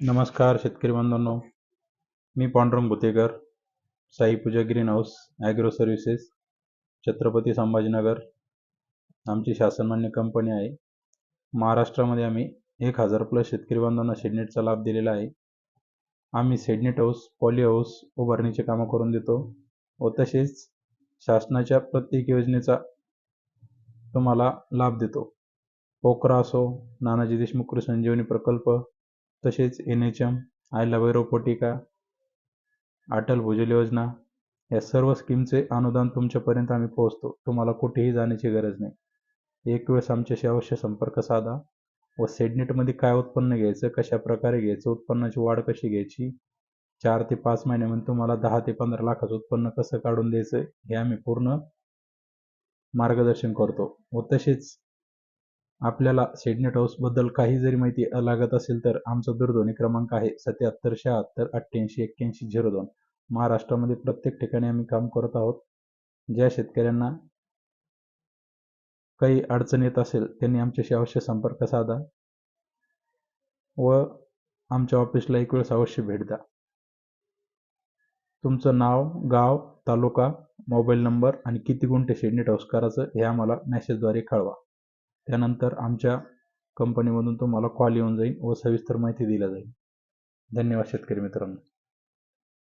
नमस्कार शेतकरी बांधवांनो मी Pandurang Bhutekar Sai Pooja greenhouse agro services Chhatrapati Sambhajinagar. आमची शासनमान्य कंपनी आहे. महाराष्ट्रामध्ये आम्ही एक हजार प्लस शेतकरी बांधवांना शेडनेटचा लाभ दिलेला आहे. आम्ही shade net house poly house उभारणीचे कामं करून देतो व तसेच शासनाच्या प्रत्येक योजनेचा तुम्हाला लाभ देतो. पोकरा असो नानाजी देशमुख कृषी संजीवनी प्रकल्प तसेच एन एच एम आय वैरोपोटिका अटल भूजल योजना या सर्व स्कीमचे अनुदान तुमच्यापर्यंत आम्ही पोहोचतो. तुम्हाला कुठेही जाण्याची गरज नाही. एक वेळेस आमच्याशी अवश्य संपर्क साधा व सेडनेटमध्ये काय उत्पन्न घ्यायचं कशा प्रकारे घ्यायचं उत्पन्नाची वाढ कशी घ्यायची चार ते पाच महिन्यामध्ये तुम्हाला दहा ते पंधरा लाखाचं उत्पन्न कसं काढून द्यायचं हे आम्ही पूर्ण मार्गदर्शन करतो व तसेच आपल्याला सेडनेट हाऊसबद्दल काही जरी माहिती लागत असेल तर आमचा दूरध्वनी क्रमांक आहे सत्याहत्तर शहात्तर अठ्ठ्याऐंशी एक्क्याऐंशी झिरो दोन. महाराष्ट्रामध्ये प्रत्येक ठिकाणी आम्ही काम करत आहोत. ज्या शेतकऱ्यांना काही अडचण येत असेल त्यांनी आमच्याशी अवश्य संपर्क साधा व आमच्या ऑफिसला एक वेळेस अवश्य भेट द्या. तुमचं नाव गाव तालुका मोबाईल नंबर आणि किती गुंठे शेडनेट हाऊस करायचं हे आम्हाला मेसेजद्वारे कळवा. त्यानंतर आमच्या कंपनीमधून तुम्हाला कॉल येऊन जाईल व सविस्तर माहिती दिल्या जाईल. धन्यवाद शेतकरी मित्रांनो.